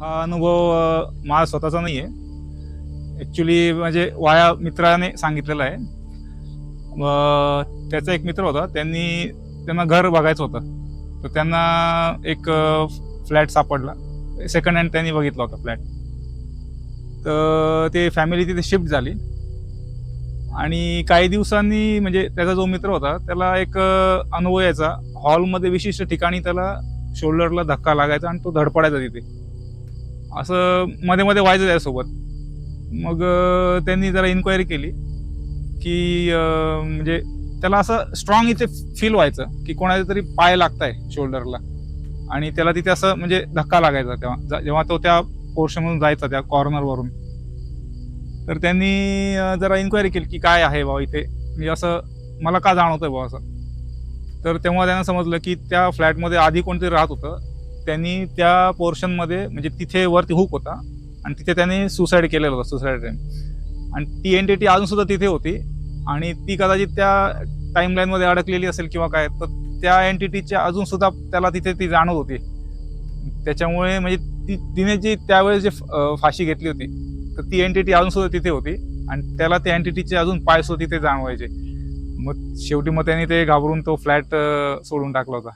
हा अनुभव माझा स्वतःचा नाही आहे ॲक्च्युली म्हणजे वाया मित्राने सांगितलेला आहे. त्याचा एक मित्र होता त्यांनी त्यांना घर बघायचं होतं. तर त्यांना एक फ्लॅट सापडला. सेकंड हँड त्यांनी बघितला होता फ्लॅट. तर ते फॅमिली तिथे शिफ्ट झाली. आणि काही दिवसांनी म्हणजे त्याचा जो मित्र होता त्याला एक अनुभव यायचा. हॉलमध्ये विशिष्ट ठिकाणी त्याला शोल्डरला धक्का लागायचा आणि तो धडपडायचा तिथे. असं मध्ये मध्ये व्हायचं त्यासोबत. मग त्यांनी जरा इन्क्वायरी केली की म्हणजे त्याला असं स्ट्रॉंग इथे फील व्हायचं की कोणाचा तरी पाय लागताय शोल्डरला आणि त्याला तिथे असं म्हणजे धक्का लागायचा तेव्हा. जेव्हा तो त्या पोर्शनमधून जायचा त्या कॉर्नरवरून तर त्यांनी जरा इन्क्वायरी केली की काय आहे बाबा इथे? म्हणजे असं मला का जाणवतंय बाबा असं? तर तेव्हा त्यांना समजलं की त्या फ्लॅटमध्ये आधी कोणतरी राहत होतं. त्यांनी त्या पोर्शनमध्ये म्हणजे तिथे वरती हुक होता. आणि तिथे त्यांनी सुसाईड केलेलं होतं सुसाईड टाइम आणि ती एनटीटी अजून सुद्धा तिथे होती. आणि ती कदाचित त्या टाईमलाईनमध्ये अडकलेली असेल किंवा काय तर त्या एनटीटीच्या अजून सुद्धा त्याला तिथे ती जाणवत होती. त्याच्यामुळे म्हणजे ती तिने जी त्यावेळेस जे फाशी घेतली होती तर ती एनटीटी अजून सुद्धा तिथे होती. आणि त्याला त्या एनटीटीचे अजून पाय सुद्धा तिथे जाणवायचे. मग शेवटी मग त्यांनी ते घाबरून तो फ्लॅट सोडून टाकला होता.